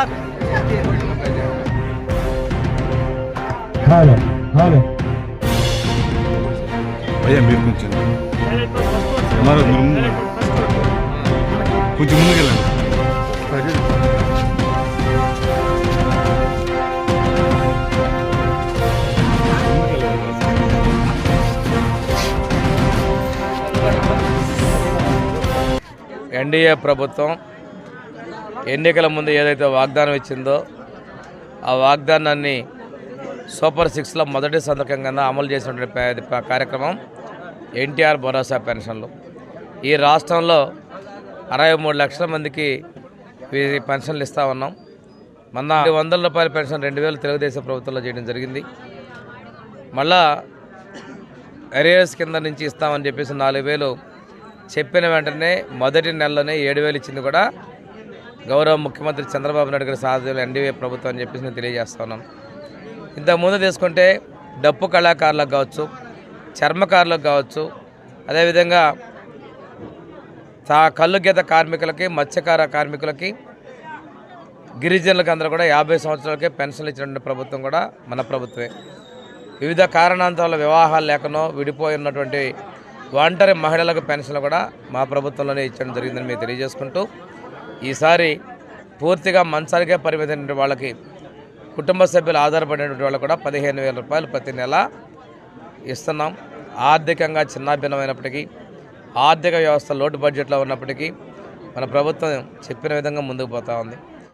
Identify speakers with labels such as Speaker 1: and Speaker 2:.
Speaker 1: Var.
Speaker 2: Halo, halo. భయం మీరు
Speaker 3: NDA ప్రభుత్వం ఎన్నికల ముందు ఏదైతే వాగ్దానం ఇచ్చిందో ఆ వాగ్దానాన్ని సూపర్ సిక్స్లో మొదటి సంతకంగా అమలు చేసినటువంటి కార్యక్రమం ఎన్టీఆర్ భరోసా పెన్షన్లు. ఈ రాష్ట్రంలో అరవై మూడు లక్షల మందికి పెన్షన్లు ఇస్తా ఉన్నాం. మొన్న ఐదు వందల రూపాయల పెన్షన్ రెండు వేలు తెలుగుదేశం ప్రభుత్వంలో చేయడం జరిగింది. మళ్ళా అరియర్స్ కింద నుంచి ఇస్తామని చెప్పేసి నాలుగు వేలు చెప్పిన వెంటనే మొదటి నెలలోనే ఏడు వేలు ఇచ్చింది కూడా గౌరవ ముఖ్యమంత్రి చంద్రబాబు నాయుడు గారి సాధ్యంలో ఎన్డీఏ ప్రభుత్వం అని చెప్పేసి నేను తెలియజేస్తా ఉన్నాను. ఇంతకుముందు తీసుకుంటే డప్పు కళాకారులకు కావచ్చు చర్మకారులకు కావచ్చు అదేవిధంగా తా కళ్ళు గీత కార్మికులకి మత్స్యకార కార్మికులకి గిరిజనులకు అందరూ కూడా యాభై సంవత్సరాలకే పెన్షన్లు ఇచ్చినటువంటి ప్రభుత్వం కూడా మన ప్రభుత్వమే. వివిధ కారణాంతాల వివాహాలు లేకనో విడిపోయి ఉన్నటువంటి ఒంటరి మహిళలకు పెన్షన్లు కూడా మా ప్రభుత్వంలోనే ఇచ్చడం జరిగిందని మేము తెలియజేసుకుంటూ ఈసారి పూర్తిగా మంచానికే పరిమితమైన వాళ్ళకి కుటుంబ సభ్యులు ఆధారపడినటువంటి వాళ్ళు కూడా పదిహేను వేల రూపాయలు ప్రతి నెల ఇస్తున్నాం. ఆర్థికంగా చిన్నాభిన్నమైనప్పటికీ ఆర్థిక వ్యవస్థ లోటు బడ్జెట్లో ఉన్నప్పటికీ మన ప్రభుత్వం చెప్పిన విధంగా ముందుకు పోతూ ఉంది.